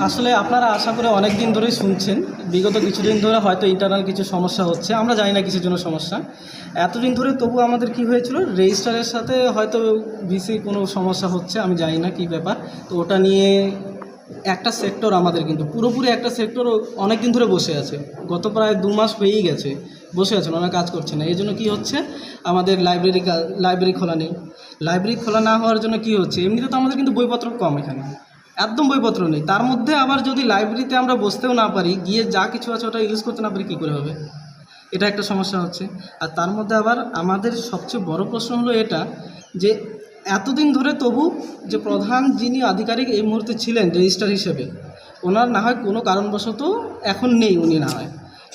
আসলে আপনারা আশা করে অনেক দিন ধরেই শুনছেন। বিগত কিছুদিন ধরে হয়তো ইন্টারনাল কিছু সমস্যা হচ্ছে। আমরা জানি না কিসের জন্য সমস্যা। এতদিন ধরে তবু আমাদের কি হয়েছিল? রেজিস্টারের সাথে হয়তো ভিসি কোনো সমস্যা হচ্ছে, আমি জানি না কি ব্যাপার। তো ওটা নিয়ে একটা সেক্টর আমাদের কিন্তু, পুরোপুরি একটা সেক্টর অনেক দিন ধরে বসে আছে। গত প্রায় দু মাস হয়েই গেছে। বসে আছেন ওনারা কাজ করছে না। এই জন্য কী হচ্ছে? আমাদের লাইব্রেরি লাইব্রেরি খোলা নেই। লাইব্রেরি খোলা না হওয়ার জন্য কি হচ্ছে? এমনিতে তো আমাদের কিন্তু বইপত্র কম এখানে। একদম বইপত্র নেই। তার মধ্যে আবার যদি লাইব্রেরিতে আমরা বসতেও না পারি, গিয়ে যা কিছু আছে ওটা ইউজ করতে না পারি, কী করে হবে? এটা একটা সমস্যা হচ্ছে। আর তার মধ্যে আবার আমাদের সবচেয়ে বড় প্রশ্ন হলো এটা, যে এতদিন ধরে তবু যে প্রধান যিনি আধিকারিক এই মুহূর্তে ছিলেন রেজিস্টার হিসেবে, ওনার না হয় কোনো কারণবশত এখন নেই উনি না হয়।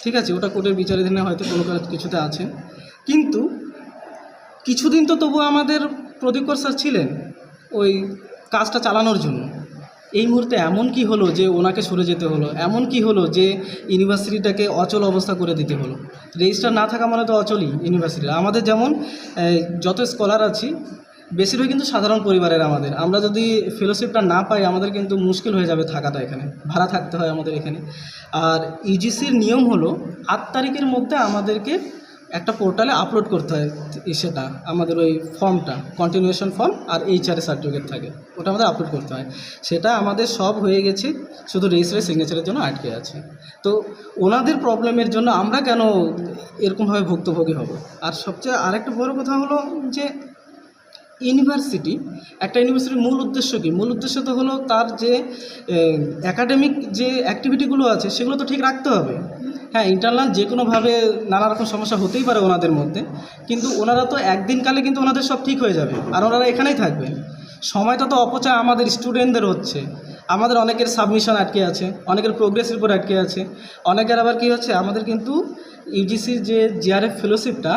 ঠিক আছে, ওটা কোর্টের বিচারাধীনে হয়তো কোনো কিছুতে আছে কিন্তু কিছুদিন তো তবু আমাদের প্রদীপকর স্যার ছিলেন, ওই কাজটা চালানোর জন্য। এই মুহূর্তে এমন কি হলো যে ওনাকে সরে যেতে হলো? এমন কি হলো যে ইউনিভার্সিটিটাকে অচল অবস্থা করে দিতে হলো? রেজিস্টার না থাকা মানে তো অচলই ইউনিভার্সিটি। আমাদের যেমন যত স্কলার আছি বেশিরভাগ কিন্তু সাধারণ পরিবারের আমাদের। আমরা যদি ফেলোশিপটা না পাই, আমাদের কিন্তু মুশকিল হয়ে যাবে থাকাটা এখানে। ভাড়া থাকতে হয় আমাদের এখানে। আর ইউজিসির নিয়ম হলো, আট তারিখের মধ্যে আমাদেরকে একটা পোর্টালে আপলোড করতে হয় ই সেটা, আমাদের ওই ফর্মটা কন্টিনিউশন ফর্ম আর এইচআরএ সার্টিফিকেট থাকে, ওটা আমাদের আপলোড করতে হয়। সেটা আমাদের সব হয়ে গেছে, শুধু রেজিস্ট্রার সিগনেচারের জন্য আটকে আছে। তো ওনাদের প্রবলেমের জন্য আমরা কেন এরকমভাবে ভুক্তভোগী হব? আর সবচেয়ে আরেকটা বড় কথা হলো যে ইউনিভার্সিটি একটা ইউনিভার্সিটির মূল উদ্দেশ্য কী? মূল উদ্দেশ্য তো হলো তার যে একাডেমিক যে অ্যাক্টিভিটিগুলো আছে, সেগুলো তো ঠিক রাখতে হবে। হ্যাঁ ইন্টারনাল যে কোনোভাবে নানা রকম সমস্যা হতেই পারে ওনাদের মধ্যে, কিন্তু ওনারা তো একদিনকালে কিন্তু ওনাদের সব ঠিক হয়ে যাবে, আর ওনারা এখানেই থাকবেন। সময়টা তো অপচয় আমাদের স্টুডেন্টদের হচ্ছে, আমাদের অনেকের সাবমিশন আটকে আছে, অনেকের প্রোগ্রেস রিপোর্ট আটকে আছে, অনেকের আবার কি হচ্ছে, আমাদের কিন্তু ইউজিসির যে জিআরএফ ফেলোশিপটা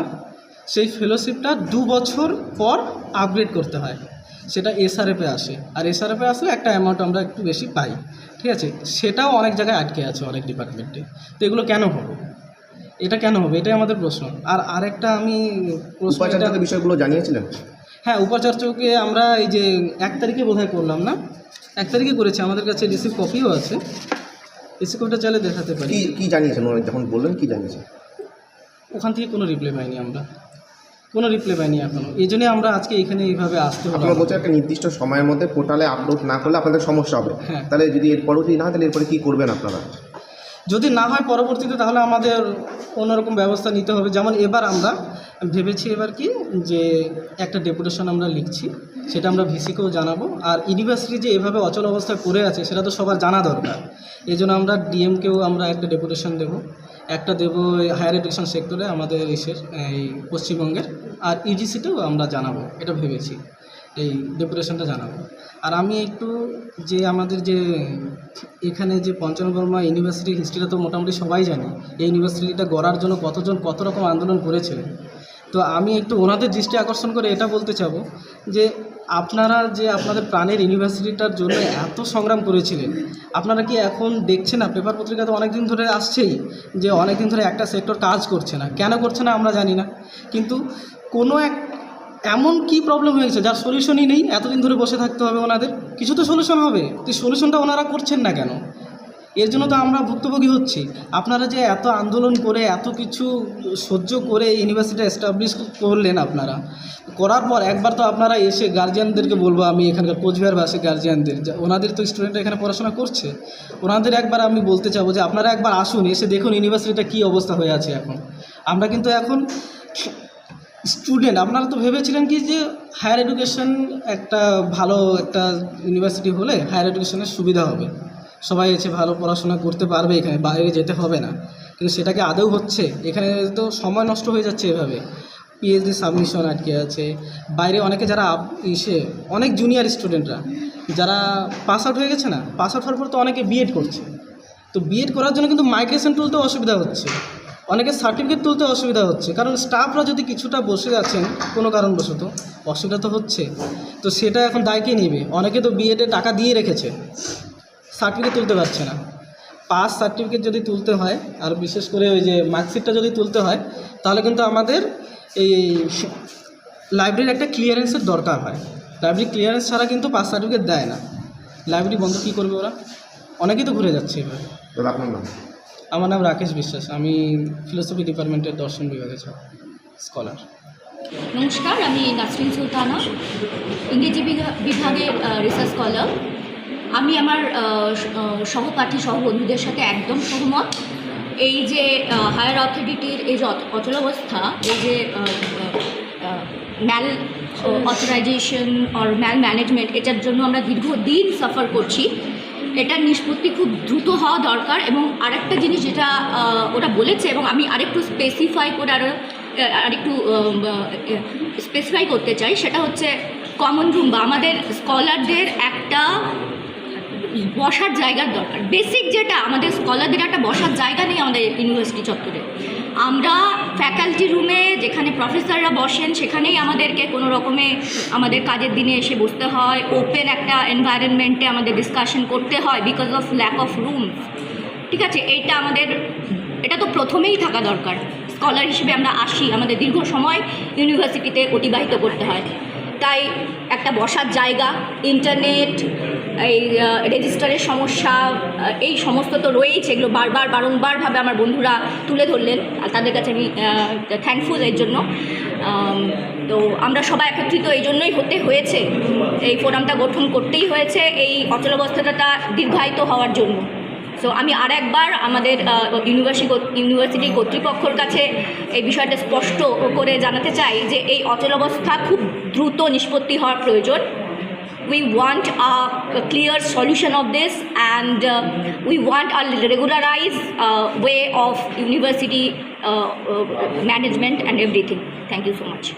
সেই ফেলোশিপটা দু বছর পর আপগ্রেড করতে হয়। সেটা এসআরএফে আসে, আর এসআরএফে আসলে একটা অ্যামাউন্ট আমরা একটু বেশি পাই। ঠিক আছে? সেটাও অনেক জায়গায় আটকে আছে অনেক ডিপার্টমেন্টে তো এগুলো কেন হবে? এটা কেন হবে? এটাই আমাদের প্রশ্ন। আর আরেকটা আমি প্রশ্ন উপাচার্যকে বিষয়গুলো জানিয়েছিলেন? হ্যাঁ উপাচার্যকে আমরা এই যে এক তারিখে বোধহয় করলাম না? এক তারিখে করেছি আমাদের কাছে রিসিভ কপিও আছে। রিসিভ কপিটা চাইলে দেখাতে পারি। কি জানিয়েছেন? যখন বললেন কি জানিয়েছেন? ওখান থেকে কোনো রিপ্লাই পাইনি আমরা। কোনো রিপ্লাই পাইনি এখনও এই জন্যই আমরা আজকে এখানে এইভাবে আসতে হলো। আপনারা বলছেন একটা নির্দিষ্ট সময়ের মধ্যে পোর্টালে আপলোড না করলে আপনাদের সমস্যা হবে। হ্যাঁ। তাহলে যদি এর পরবর্তী না হয় তাহলে এরপরে কী করবেন আপনারা? যদি না হয় পরবর্তীতে তাহলে আমাদের অন্যরকম ব্যবস্থা নিতে হবে। যেমন এবার আমরা ভেবেছি এবার কি যে একটা ডেপুটেশন আমরা লিখছি সেটা আমরা ভিসিকেও জানাব। আর ইউনিভার্সিটি যে এভাবে অচল অবস্থায় পড়ে আছে সেটা তো সবার জানা দরকার। এই জন্য আমরা ডিএমকেও আমরা একটা ডেপুটেশন দেব। একটা দেব হায়ার এডুকেশন সেক্টরে আমাদের ইসের এই পশ্চিমবঙ্গের, আর ইজিসিটাও আমরা জানাব, এটা ভেবেছি। এই ডেপুটেশনটা জানাব। আর আমি একটু যে আমাদের যে এখানে যে পঞ্চনবর্মা ইউনিভার্সিটির হিস্ট্রিটা তো মোটামুটি সবাই জানে, এই ইউনিভার্সিটিটা গড়ার জন্য কতজন কত রকম আন্দোলন করেছিলেন। তো আমি একটু ওনাদের দৃষ্টি আকর্ষণ করে এটা বলতে চাবো যে আপনারা যে আপনাদের প্রাণের ইউনিভার্সিটিটার জন্য এত সংগ্রাম করেছিলেন, আপনারা কি এখন দেখছেন না? পেপার পত্রিকা তো অনেক দিন ধরে আসছেই যে অনেক দিন ধরে একটা সেক্টর কাজ করছে না। কেন করছে না আমরা জানি না। কিন্তু কোনো এক, এমন কি প্রবলেম হয়েছে যার সলিউশনই নেই? এতদিন ধরে বসে থাকতে হবে ওনাদের। কিছু তো সলিউশন হবে। তো সলিউশনটা ওনারা করছেন না কেন? এর জন্য তো আমরা ভুক্তভোগী হচ্ছি। আপনারা যে এত আন্দোলন করে, এত কিছু সহ্য করে ইউনিভার্সিটি এস্টাবলিশ করলেন আপনারা। করার পর একবার তো আপনারা এসে গার্জিয়ানদেরকে বলব, আমি এখানকার কোচবিহার বাসে গার্জিয়ানদের ওনাদের তো স্টুডেন্টরা এখানে পড়াশোনা করছে। ওনাদের একবার আমি বলতে চাবো যে, আপনারা একবার আসুন, এসে দেখুন ইউনিভার্সিটিটা কী অবস্থা হয়ে আছে এখন। আমরা কিন্তু এখন স্টুডেন্ট আপনারা তো ভেবেছিলেন কি যে হায়ার এডুকেশন একটা ভালো একটা ইউনিভার্সিটি হলে হায়ার এডুকেশনের সুবিধা হবে। সবাই এসে ভালো পড়াশোনা করতে পারবে এখানে, বাইরে যেতে হবে না। কিন্তু সেটাকে আদৌ হচ্ছে, এখানে তো সময় নষ্ট হয়ে যাচ্ছে এভাবে। পিএইচডি সাবমিশন আটকে আছে। বাইরে অনেকে যারা ইসে, অনেক জুনিয়র স্টুডেন্টরা যারা পাস আউট হয়ে গেছে না পাস আউট হওয়ার পর তো অনেকে বিএড করছে। তো বিএড করার জন্য কিন্তু মাইগ্রেশন তুলতে অসুবিধা হচ্ছে। অনেকে সার্টিফিকেট তুলতে অসুবিধা হচ্ছে। কারণ স্টাফরা যদি কিছুটা বসে আছেন, কোনো কারণবশত, অসুবিধা তো হচ্ছে। তো সেটা এখন দায় কে নেবে। অনেকে তো বিএডে টাকা দিয়ে রেখেছে। সার্টিফিকেট তুলতে পারছে না। পাস সার্টিফিকেট যদি তুলতে হয় আর বিশেষ করে ওই যে মার্কশিটটা যদি তুলতে হয় তাহলে কিন্তু আমাদের এই লাইব্রেরির একটা ক্লিয়ারেন্সের দরকার হয়। লাইব্রেরি ক্লিয়ারেন্স ছাড়া কিন্তু পাস সার্টিফিকেট দেয় না। লাইব্রেরি বন্ধ কী করবে ওরা? অনেকেই তো ঘুরে যাচ্ছে আপনার নাম? আমার নাম রাকেশ বিশ্বাস। আমি ফিলোসফি ডিপার্টমেন্টের দর্শন বিভাগে স্কলার নমস্কার আমি নাসরিন সুলতানা ইংরেজি বিভা- বিভাগের রিসার্চ স্কলার আমি আমার সহপাঠী সহ বন্ধুদের সাথে একদম সহমত। এই যে হায়ার অথরিটির এই যে অচ- অচলাবস্থা এই যে ম্যাল অথরাইজেশন অর ম্যাল ম্যানেজমেন্ট এটার জন্য আমরা দীর্ঘদিন সাফার করছি। এটার নিষ্পত্তি খুব দ্রুত হওয়া দরকার এবং আরেকটা জিনিস যেটা ওরা বলেছে এবং আমি আরেকটু স্পেসিফাই করে আরও আরেকটু স্পেসিফাই করতে চাই সেটা হচ্ছে কমন রুম বা আমাদের স্কলারদের একটা বসার জায়গার দরকার। বেসিক যেটা আমাদের স্কলারদের একটা বসার জায়গা নেই আমাদের ইউনিভার্সিটি চত্বরে। আমরা ফ্যাকাল্টি রুমে যেখানে প্রফেসররা বসেন, সেখানেই আমাদেরকে কোনো রকমে আমাদের কাজের দিনে এসে বসতে হয়। ওপেন একটা এনভায়রনমেন্টে আমাদের ডিসকাশন করতে হয় because of lack of room ঠিক আছে? এইটা আমাদের, এটা তো প্রথমেই থাকা দরকার। স্কলার হিসেবে আমরা আসি, আমাদের দীর্ঘ সময় ইউনিভার্সিটিতে অতিবাহিত করতে হয়। তাই একটা বসার জায়গা ইন্টারনেট এই রেজিস্টারের সমস্যা এই সমস্ত তো রয়েইছে, এগুলো বারবার, বারংবারভাবে আমার বন্ধুরা তুলে ধরলেন, আর তাদের কাছে আমি থ্যাঙ্কফুল এর জন্য। তো আমরা সবাই একত্রিত এই জন্যই হতে হয়েছে, এই ফোরামটা গঠন করতেই হয়েছে, এই অচলাবস্থাটা দীর্ঘায়িত হওয়ার জন্য। সো আমি আর একবার আমাদের ইউনিভার্সিটি ইউনিভার্সিটি কর্তৃপক্ষর কাছে এই বিষয়টা স্পষ্ট করে জানাতে চাই যে এই অচলাবস্থা খুব দ্রুত নিষ্পত্তি হওয়ার প্রয়োজন। We want a, clear solution of this and uh, we want a regularized uh, way of university uh, uh, management and everything. Thank you so much